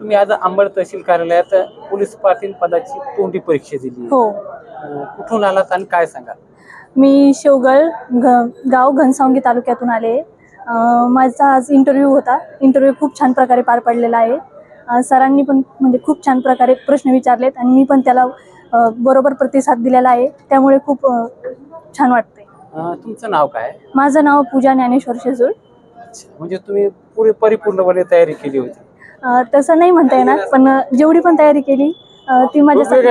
तुम्ही आज अंबड तहसील कार्यालयात पोलीस पाटील पदाची तोंडी परीक्षा दिली. हो. कुठून आलात आणि काय सांगा मी शेवगळ ग गाव घनसावंगी तालुक्यातून आले माझा आज इंटरव्ह्यू होता. इंटरव्ह्यू खूप छान प्रकारे पार पडलेला आहे. सरांनी पण म्हणजे खूप छान प्रकारे प्रश्न विचारलेत आणि मी पण त्याला बरोबर प्रतिसाद दिलेला आहे. त्यामुळे खूप छान वाटते अं, तुमचं नाव काय? माझं नाव पूजा ज्ञानेश्वर शेजूळ. म्हणजे तुम्ही पुरे परिपूर्णपणे तयारी केली होती. तसं नाही म्हणता येणार पण जेवढी पण तयारी केली ती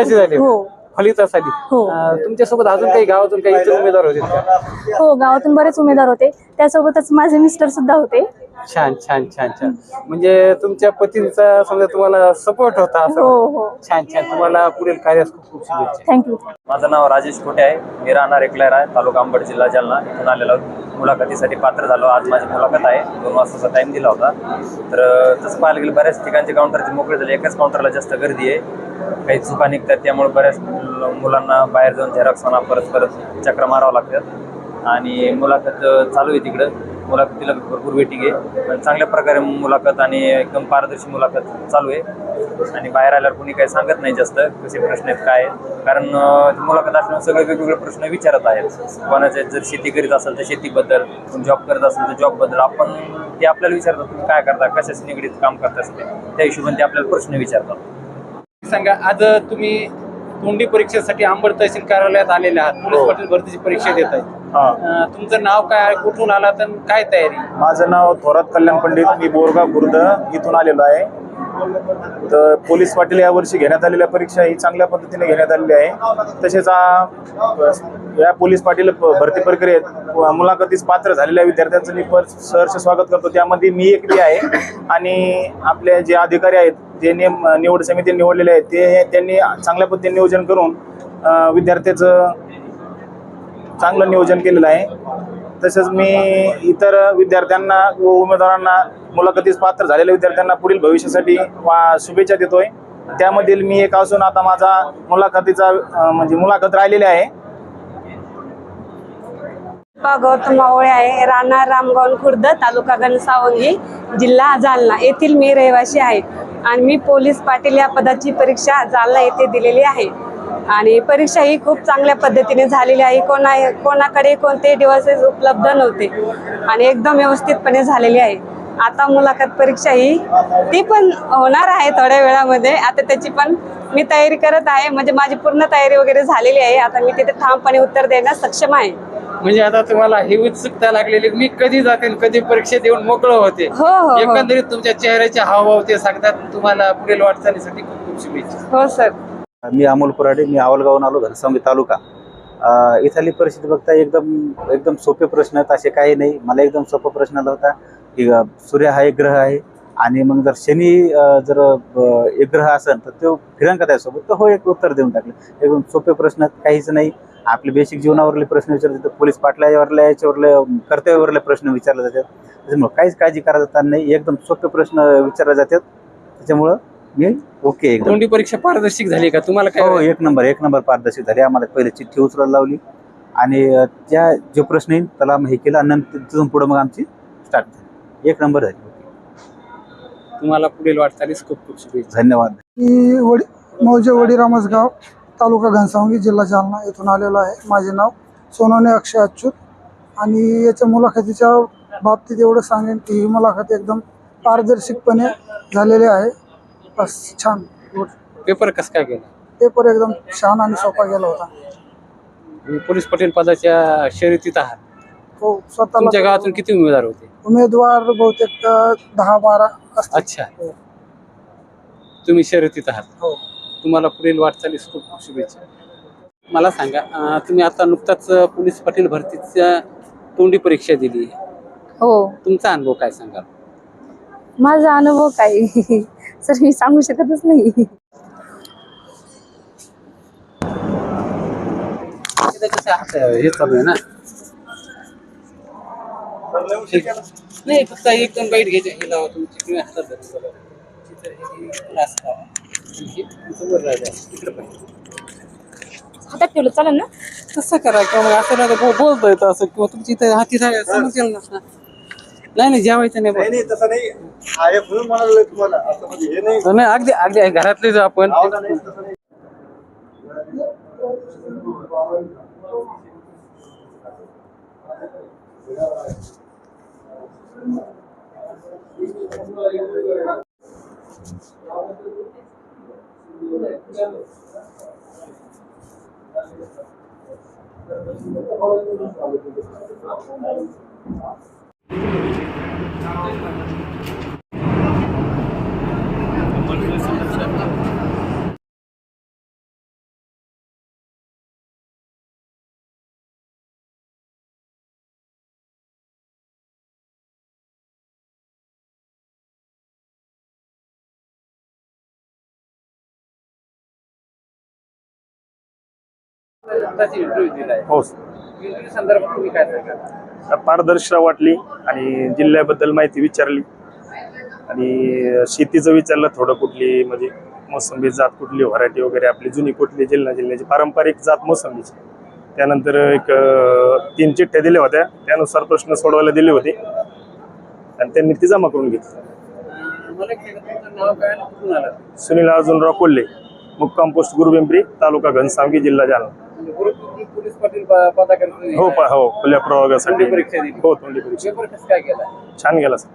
झाली हो. फलितासाठी हो. अं, तुमच्यासोबत अजून काही गावातून काही इतर उमेदवार होते का? हो गावातून बरेच उमेदवार होते. त्यासोबतच माझे मिस्टर सुद्धा होते. छान छान छान छान. म्हणजे तुमच्या पतींचा समजा तुम्हाला सपोर्ट होता असं हो हो. छान छान. तुम्हाला पुढील कार्यास खूप खूप शुभेच्छा. थँक्यू माझं नाव राजेश कोटे आहे? मी राहणार एकलायर आहे तालुका अंबड जिल्हा जालना. इथून आलेलो आहोत. मुलाखतीसाठी पात्र झालो. आज माझी मुलाखत आहे. दोन वाजताचा टाईम दिला होता. तर अं, तसं पाहायला गेलं बऱ्याच ठिकाणचे काउंटरचे मोकळे झाले. एकाच काउंटरला जास्त गर्दी आहे. काही चुका निघतात. त्यामुळे बऱ्याच मुल- मुलांना बाहेर जाऊन झेरॉक्स म्हणा परत परत चक्र मारावं लागतात. आणि मुलाखत अं, चालू आहे तिकडं. मुलाखतीला भरपूर वेटिंग आहे पण चांगल्या प्रकारे मुलाखत आणि एकदम पारदर्शी मुलाखत चालू आहे. आणि बाहेर आल्यावर कोणी काही सांगत नाही जास्त कसे प्रश्न आहेत काय कारण मुलाखत असल्यामुळे सगळे वेगवेगळे प्रश्न विचारत आहेत. कोणाचे जर शेती करीत असेल तर शेतीबद्दल जॉब करत असेल तर जॉबबद्दल आपण ते आपल्याला विचारतात तुम्ही काय करता कशाशी निगडीत काम करता असते त्या हिशोबाने ते आपल्याला प्रश्न विचारतात. सांगा आज तुम्ही तोंडी परीक्षेसाठी अंबड तहसील कार्यालयात आलेले आहात. पोलीस पाटील भरतीची परीक्षा देत आहेत. हा. तुमचं नाव काय आहे? कुठून आलात आणि काय तयारी? माझं नाव थोरात कल्याण पंडित. मी बोरगाव खुर्द इथून आलेलो आहे. तर पोलीस पाटील यावर्षी घेण्यात आलेल्या परीक्षा ही चांगल्या पद्धतीने घेण्यात आलेली आहे. तसेच या पोलीस पाटील भरती प्रक्रियेत मुलाखतीस पात्र झालेल्या विद्यार्थ्यांचं मी पर सहर्ष स्वागत करतो. त्यामध्ये मी एक आहे आणि आपले जे अधिकारी आहेत जे नियम निवड समिती निवडलेले आहेत ते त्यांनी चांगल्या पद्धतीने नियोजन करून विद्यार्थ्याचं चांगलं नियोजन केलेलं आहे. तसेच मी इतर विद्यार्थ्यांना व उमेदवारांना मुलाखतीस पात्र झालेल्या विद्यार्थ्यांना पुढील भविष्यासाठी वा शुभेच्छा देतोय. त्यामधील मी एक असून आता माझा मुलाखतीचा म्हणजे मुलाखत राहिलेली आहे. गौतम मावळे आहे. राणा रामगाव खुर्द तालुका घनसावंगी जिल्हा जालना येथील मी रहिवासी आहे. आणि मी पोलीस पाटील या पदाची परीक्षा जालना येथे दिलेली आहे. आणि परीक्षा ही खूप चांगल्या पद्धतीने झालेली आहे. कोणा कोणाकडे कोणते डिव्हाइसेस उपलब्ध नव्हते आणि एकदम व्यवस्थितपणे झालेली आहे. आता मुलाखत परीक्षा ही ती पण होणार आहे थोड्या वेळामध्ये. आता त्याची पण मी तयारी करत आहे. म्हणजे माझी पूर्ण तयारी वगैरे झालेली आहे. आता मी तिथे ठामपणे उत्तर देण्यास सक्षम आहे. म्हणजे आता तुम्हाला ही उत्सुकता लागलेली मी कधी जाते कधी परीक्षा देऊन मोकळं होते. हो हो हो. एकंदरीत तुमच्या चेहऱ्याचे हावभाव ते सांगतात. तुम्हाला पुढील वाटचालीसाठी खूप खूप शुभेच्छा. हो सर. मी अमोल पुराडे मी आवलगावून आलो घनसावंगी तालुका. इथली परिस्थिती बघता एकदम एकदम सोपे प्रश्न आहेत असे काही नाही. मला एकदम सोपा प्रश्न आला होता की सूर्य हा एक ग्रह आहे आणि मग जर शनी जर एक ग्रह असेल तर तो फिरंक त्यासोबत सोबत तर हो एक उत्तर देऊन टाकलं. एकदम सोपे प्रश्न आहेत, काहीच नाही. आपले बेसिक जीवनावरले प्रश्न विचारले जातात पोलीस पाटलावरल्या याच्यावरले कर्तव्यावरले प्रश्न विचारले जातात. त्याच्यामुळं काहीच काळजी करायला नाही एकदम सोपे प्रश्न विचारले जातात. त्याच्यामुळं ओके एकदम. तोंडी परीक्षा पारदर्शक झाली का? तुम्हाला हो काय एक नंबर एक नंबर पारदर्शक झाली. आम्हाला पहिले चिठ्ठी उचलायला लावली. आणि त्या जो प्रश्न येईल त्याला आम्ही हे केलं आणि नंतर तिथून पुढे मग आमची स्टार्ट झाली. एक नंबर झाली. तुम्हाला पुढील वाटचालीस खूप खूप शुभेच्छा. धन्यवाद. मी वडी मौजे वडीरामसगाव तालुका घनसावंगी जिल्हा जालना येथून आलेलो आहे. माझे नाव सोनवणे अक्षय अच्युत. आणि याच्या मुलाखतीच्या बाबतीत एवढं सांगेन की ही मुलाखत एकदम पारदर्शकपणे झालेली आहे. बस छान गुड पेपर कसं काय केला पेपर एकदम छान आणि सोपा गेला होता. तुम्ही पोलीस पाटील पदाच्या शर्यतीत आहात. हो तुमच्या स्वतःला गावातून किती उमेदवार होते? उमेदवार बहुतेक अ, दहा बारा असतील. अच्छा. हो. तुम्ही शर्यतीत आहात. हो. तुम्हाला पुढील वाटचालीस खूप खूप शुभेच्छा. मला सांगा अं, तुम्ही आता नुकताच अं, पोलीस पाटील भरतीच्या तोंडी परीक्षा दिली. हो. तुमचा अनुभव काय सांगाल? माझा अनुभव काय सर मी सांगू शकतच नाही हे चालू आहे ना. नाही फक्त एक दोन बाईट घ्यायचे हे लावा तुमची तुम्ही हातात धरून बघा. लावा. इकडं पण. हातात ठेवलं चालेल ना तसं करा किंवा मग असं नाही तर बोलता येतं असं किंवा तुमची इथं हाती समजेल ना नाही नाही जेवायचं नाही. नाही तसं नाही. आहे म्हणून म्हणालो तुम्हाला. असं म्हणजे हे नाही. नाही अगदी अगदी घरातलेच आपण. आवडा नाही तसं नाही. इंटरव्ह्यू दिलाय हो इंटरव्ह्यू संदर्भात तुम्ही काय सांगा पारदर्शिता वाटली आणि जिल्ह्याबद्दल माहिती विचारली. आणि शेतीचं विचारलं थोडं कुठली म्हणजे मोसंबी जात कुठली व्हरायटी वगैरे आपली जुनी कुठली जिल्हा जिल्ह्याची पारंपरिक जात मोसंबीची. त्यानंतर एक तीन चिठ्ठ्या दिल्या होत्या. त्यानुसार प्रश्न सोडवायला दिले होते. आणि त्यांनी ती जमा करून घेतली. सुनील अर्जुनराव कोल्हे मुक्काम पोस्ट गुरुपिंपरी तालुका घनसावगी जिल्हा जालना. पोलीस पाटील हो पा हो खुल्या प्रवर्गासाठी तोंडी परीक्षा दिली. हो तोंडी परीक्षा. पेपर कसं काय केला छान गेला सर.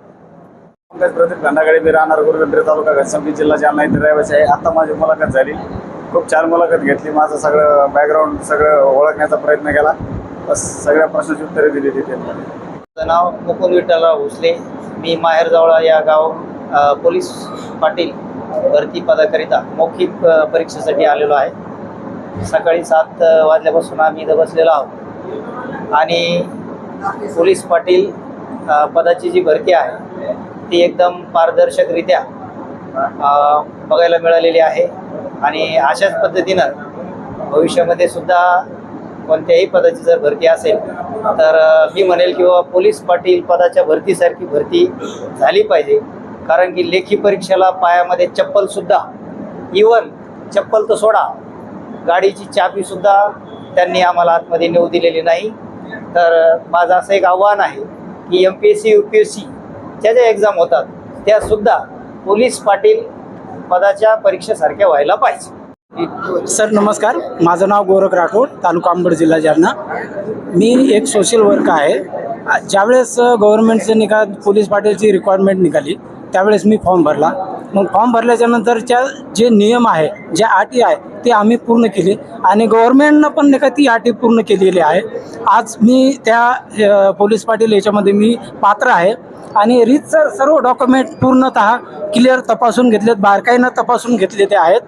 पंकज प्रदीप मी राहणार गुरुगंत्री तालुका घनसंगी जिल्हा जालना इथे रहिवासी आहे. आता माझी मुलाखत झाली. खूप छान मुलाखत घेतली. माझं सगळं बॅकग्राऊंड सगळं ओळखण्याचा प्रयत्न केला. बस सगळ्या प्रश्नाची उत्तरे दिली तिथे माझं नाव मुकुंद विठ्ठलराव भोसले. मी माहेरजवळ या गाव अ, पोलीस पाटील भरती पदाकरिता मौखिक अ, परीक्षेसाठी आलेलो आहे. सकाळी सात वाजल्यापासून आम्ही इथं बसलेलो आहोत. आणि पोलीस पाटील पदाची जी भरती आहे ती एकदम पारदर्शकरित्या बघायला मिळालेली आहे. आणि अशाच पद्धतीनं भविष्यामध्ये सुद्धा कोणत्याही पदाची जर भरती असेल तर मी म्हणेल किंवा पोलीस पाटील पदाच्या भरतीसारखी भरती झाली पाहिजे. कारण की लेखी परीक्षेला पायामध्ये चप्पलसुद्धा इवन चप्पल तर सोडा गाडीची चाबीसुद्धा त्यांनी आम्हाला आतमध्ये नेऊ दिलेली नाही. तर माझं असं एक आव्हान आहे की M P S C U P S सीच्या ज्या एक्झाम होतात त्यासुद्धा पोलीस पाटील पदाच्या परीक्षेसारख्या व्हायला पाहिजे. सर नमस्कार. माझं नाव गोरख राठोड तालुका अंबड जिल्हा जालना. मी एक सोशल वर्क आहे. ज्यावेळेस गव्हर्नमेंटचं निकाल पोलीस पाटीलची रिक्वायरमेंट निघाली त्यावेळेस मी फॉर्म भरला. मग फॉर्म भरल्याच्या नंतरच्या जे नियम आहे ज्या अटी आहे ते आम्ही पूर्ण केली. आणि गव्हर्नमेंटनं पण नाही का ती अटी पूर्ण केलेली आहे. आज मी त्या पोलीस पाटील याच्यामध्ये मी पात्र आहे. आणि रीतसर सर्व डॉक्युमेंट पूर्णतः क्लिअर तपासून घेतलेत बारकाईनं तपासून घेतलेले आहेत.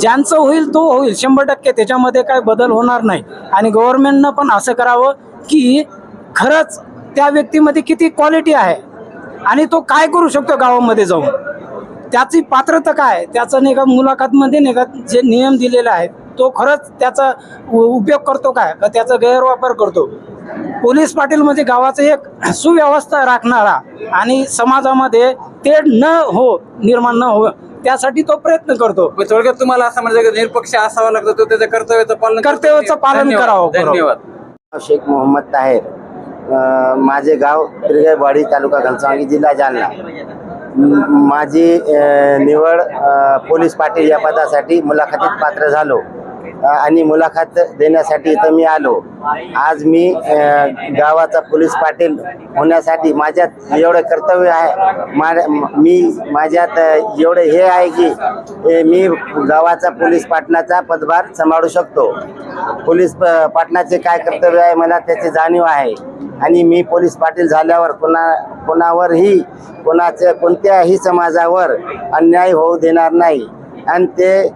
ज्यांचं होईल तो होईल शंभर टक्के त्याच्यामध्ये काय बदल होणार नाही. आणि गव्हर्नमेंटनं पण असं करावं की खरंच त्या व्यक्तीमध्ये किती क्वालिटी आहे. आणि तो काय करू शकतो गावामध्ये जाऊन? त्याची पात्रता काय त्याचं नाही का मुलाखतमध्ये नाही का जे नियम दिलेले आहेत तो खरंच त्याचा उपयोग करतो काय का त्याचा गैरवापर करतो पोलीस पाटील म्हणजे गावाचं एक सुव्यवस्था राखणारा आणि समाजामध्ये ते न हो निर्माण न हो त्यासाठी तो प्रयत्न करतो थोडक्यात तुम्हाला असं म्हणजे निरपक्ष असावा लागतो तो त्याच्या कर्तव्याचं पालन करतो. कर्तव्याचं पालन. करावं. धन्यवाद शेख मोहम्मद ताहेर माझे गाव तिरगेवाडी तालुका घनसावंगी जिल्हा जालना माझी निवड पोलीस पाटील या पदासाठी मुलाखतीत पात्र झालो. आणि मुलाखत देण्यासाठी इथं मी आलो. आज मी गावाचा पोलीस पाटील होण्यासाठी माझ्यात एवढं कर्तव्य आहे. मा- मी माझ्यात एवढं हे आहे की मी गावाचा पोलीस पाटलाचा पदभार सांभाळू शकतो. पोलीस प- पाटलाचे काय कर्तव्य आहे मला त्याची जाणीव आहे. आणि मी पोलीस पाटील झाल्यावर कोणा कोणावरही कोणाच्या कोणत्याही समाजावर अन्याय होऊ देणार नाही. आणि ते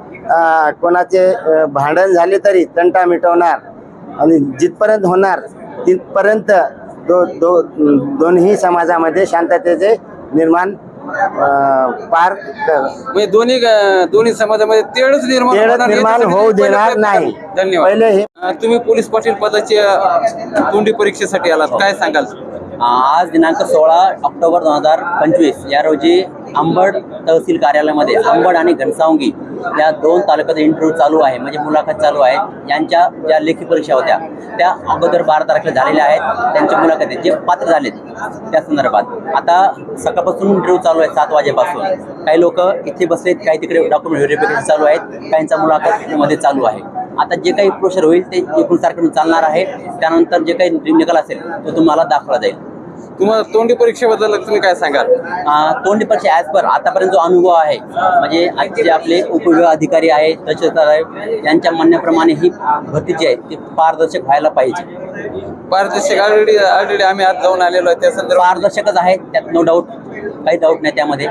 कोणाचे भांडण झाले तरी तंटा मिटवणार आणि जिथपर्यंत होणार तिथपर्यंत दो दो दोन्ही समाजामध्ये शांततेचे निर्माण पार म्हणजे दोन्ही दोन्ही समाजामध्ये तेढच निर्माण निर्माण होऊ देणार नाही. धन्यवाद. पहिले हे तुम्ही पोलीस पाटील पदाची तोंडी परीक्षेसाठी आलात. काय सांगाल? आज दिनांक सोळा ऑक्टोबर दोन हजार पंचवीस या रोजी आंबड तहसील कार्यालयामध्ये आंबड आणि घनसावंगी या दोन तालुक्यात इंटरव्ह्यू चालू आहे म्हणजे मुलाखत चालू आहे. यांच्या ज्या लेखी परीक्षा होत्या त्या अगोदर बारा तारखेला झालेल्या आहेत. त्यांच्या मुलाखती जे पात्र झालेत त्या संदर्भात. आता सकाळपासून इंटरव्ह्यू चालू आहे सात वाजेपासून. काही लोक इथे बसलेत काही तिकडे डॉक्युमेंट व्हेरिफिकेशन चालू आहेत काहींचा मुलाखत मध्ये चालू आहे. आता जे काही प्रोसेस होईल ते एकूण तारखेला चालणार आहे. त्यानंतर जे काही निकाल असेल तो तुम्हाला दाखवला जाईल. तुम्हाला तोंडी परीक्षेबद्दल तुम्ही काय सांगाल? अं, तोंडी परीक्षा ॲज पर आतापर्यंत जो अनुभव आहे म्हणजे जे आपले उपविभाग अधिकारी आहेत तहसीलदार आहेत यांच्या म्हणण्याप्रमाणे ही भरती जी आहे ती पारदर्शक व्हायला पाहिजे. पारदर्शक ऑलरेडी ऑलरेडी आम्ही आज जाऊन आलेलो आहे त्या संदर्भात पारदर्शकच आहे त्यात नो डाऊट काही डाऊट नाही त्यामध्ये.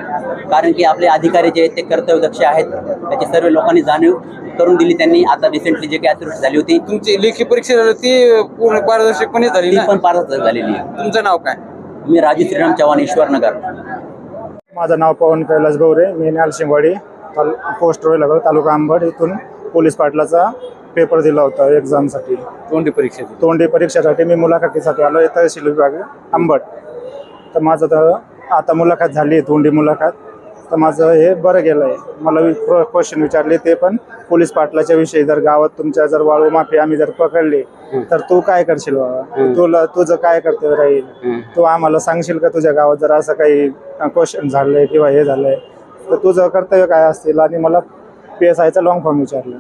कारण की आपले अधिकारी जे आहेत ते कर्तव्यदक्ष आहेत त्याची सर्व लोकांनी जाणीव करून दिली त्यांनी. आता रिसेंटली जे काही अतिवृष्टी झाली होती तुमची लेखी परीक्षा झाली ती पूर्ण पारदर्शकपणे झाली ती ना? पण पारदर्शक झालेली आहे. तुमचं नाव काय? मी राजू श्रीराम चव्हाण ईश्वरनगर माझं नाव पवन कैलास गौरे मी नालशिंगवाडी ताल पोस्ट रोहिलागड तालुका अंबड इथून पोलीस पाटलाचा पेपर दिला होता एक्झामसाठी तोंडी परीक्षेची. तोंडी परीक्षेसाठी मी मुलाखतीसाठी आलो आहे तहसील विभाग अंबड. तर माझं तर आता मुलाखत झाली आहे तोंडी मुलाखत. तर माझं हे बरं गेलं आहे मला क्वेश्चन विचारले ते पण. पोलीस पाटलाच्या विषयी जर गावात तुमच्या जर वाळू माफी आम्ही जर पकडली तर तू काय करशील बाबा? तुला तुझं काय कर्तव्य राहील? तू आम्हाला सांगशील का तुझ्या गावात जर असं काही क्वेश्चन झालंय किंवा हे झालंय? तर तुझं कर्तव्य काय असतील? आणि मला पी एस आयचा लॉंग फॉर्म विचारलं.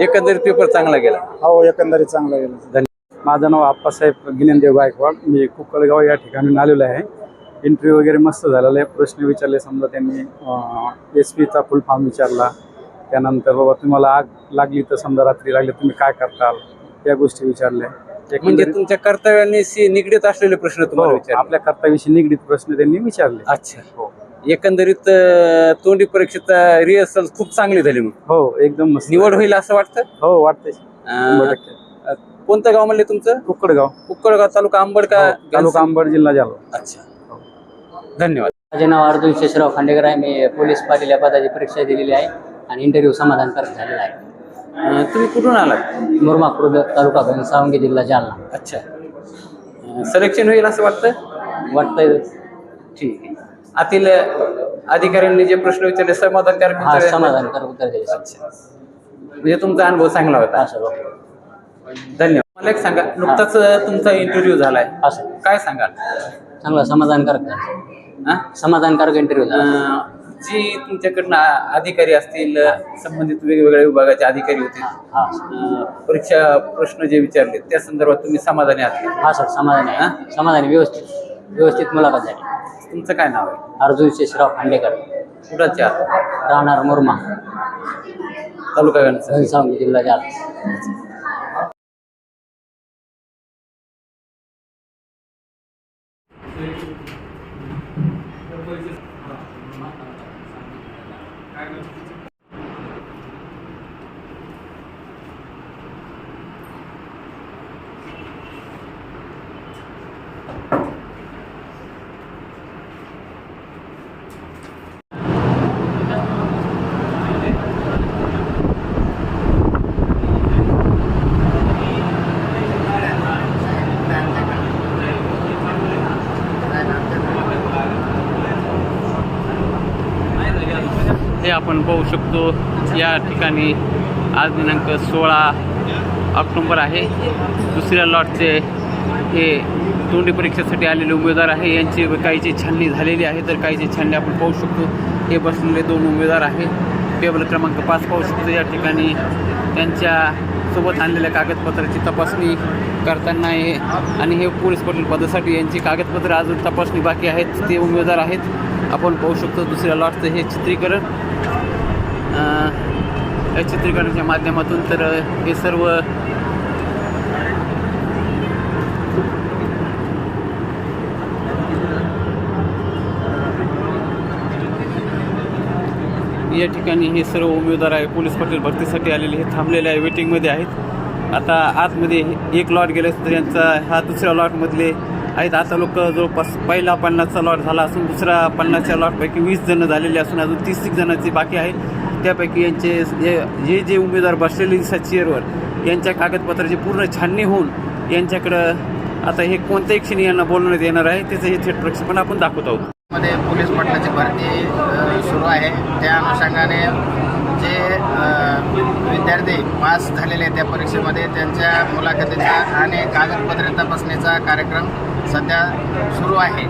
एकंदरीत पेपर चांगला गेला. हो एकंदरीत चांगलं गेलं. माझं नाव आप्पासाहेब गिनेनदेव गायकवाड. मी कुक्कळगाव या ठिकाणी आलेलो आहे. इंटरव्ह्यू वगैरे मस्त झालेला आहे. प्रश्न विचारले समजा त्यांनी एस पीचा फुल फॉर्म विचारला. त्यानंतर बाबा तुम्हाला आग लागली तर समजा रात्री लागली तुम्ही काय करताल? या गोष्टी विचारल्या. म्हणजे एकंदरीत- तुमच्या कर्तव्याने निगडीत असलेले प्रश्न तुम्हाला हो, आपल्या कर्तव्याशी निगडीत प्रश्न त्यांनी विचारले. अच्छा. एकंदरीत अं, तोंडी परीक्षेचा रिहर्सल खूप चांगली झाली मग. हो एकदम निवड होईल असं वाटतं? हो वाटतंय. टक्के. कोणतं गाव म्हणले तुमचं? कुक्कडगाव कुक्कळगाव तालुका अंबड का हो, तालुका अंबड जिल्हा जालना. अच्छा. धन्यवाद. माझे नाव अर्जुन शेषराव खांडेकर आहे. मी पोलीस पाटील या पदाची परीक्षा दिलेली आहे आणि इंटरव्ह्यू समाधानकारक झालेला आहे. तुम्ही कुठून आलात? मुरमा खुर्द तालुका घनसावंगी जिल्हा जालना. अच्छा. सिलेक्शन होईल असं वाटतं वाटतंय. ठीक आहे. आतील अधिकाऱ्यांनी जे प्रश्न विचारले समाधानकारक हा उत्तर समाधानकारक उत्तर दिले अच्छा. म्हणजे तुमचा अनुभव चांगला होता. हा. सर धन्यवाद. मला एक सांगा नुकताच तुमचा इंटरव्ह्यू झालाय. हा. सर काय सांगाल? चांगला समाधानकारक. हा? समाधानकारक इंटरव्ह्यू झाला जी तुमच्याकडनं अधिकारी असतील संबंधित वेगवेगळ्या विभागाचे अधिकारी होते हा परीक्षा प्रश्न जे विचारले त्या संदर्भात तुम्ही समाधानी आहात? हा सर समाधानी आहे. समाधानी व्यवस्थित. व्यवस्थित मुलाखत झाली. तुमचं काय नाव आहे? अर्जुन शेषराव खांडेकर. कुठाचे आहात? राहणार मुरमा. तालुका जिल्हा जालना हे आपण पाहू शकतो. या ठिकाणी आज दिनांक सोळा ऑक्टोंबर आहे. दुसऱ्या लॉटचे हे तोंडी परीक्षेसाठी आलेले उमेदवार आहे. यांची काहीची छाननी झालेली आहे. तर काहीची छाननी आपण पाहू शकतो. हे बसलेले दोन उमेदवार आहे. टेबल क्रमांक पाच पाहू शकतो या ठिकाणी त्यांच्यासोबत आणलेल्या कागदपत्राची तपासणी करताना आहे. आणि हे पोलीस पाटील पदासाठी यांची कागदपत्र अजून तपासणी बाकी आहेत. ते उमेदवार आहेत. आपण पाहू शकतो दुसऱ्या लॉटचं हे चित्रीकरण. या चित्रीकरणाच्या माध्यमातून तर हे सर्व या ठिकाणी हे सर्व उमेदवार आहे. पोलीस पाटील भरतीसाठी आलेले हे थांबलेले आहे. वेटिंगमध्ये आहेत. आता आतमध्ये एक लॉट गेले तर यांचा हा दुसऱ्या लॉटमधले आहेत. आता लोक जवळपास पहिला पन्नासचा लॉट झाला असून दुसरा पन्नासच्या लॉटपैकी वीस जणं झालेले असून अजून तीस एक जणांचे बाकी आहेत. त्यापैकी यांचे जे हे जे उमेदवार बसलेले दिसतात चेअरवर यांच्या कागदपत्राची पूर्ण छाननी होऊन यांच्याकडं आता हे कोणत्याही क्षणी यांना बोलवण्यात येणार आहे. त्याचं हे थेट प्रक्षेपण आपण दाखवत आहोत. मध्ये पोलीस पाटलाची भरती सुरू आहे. त्या अनुषंगाने जे विद्यार्थी पास झालेले आहेत त्या परीक्षेमध्ये त्यांच्या मुलाखतीचा आणि कागदपत्रे तपासणीचा कार्यक्रम सध्या सुरू आहे.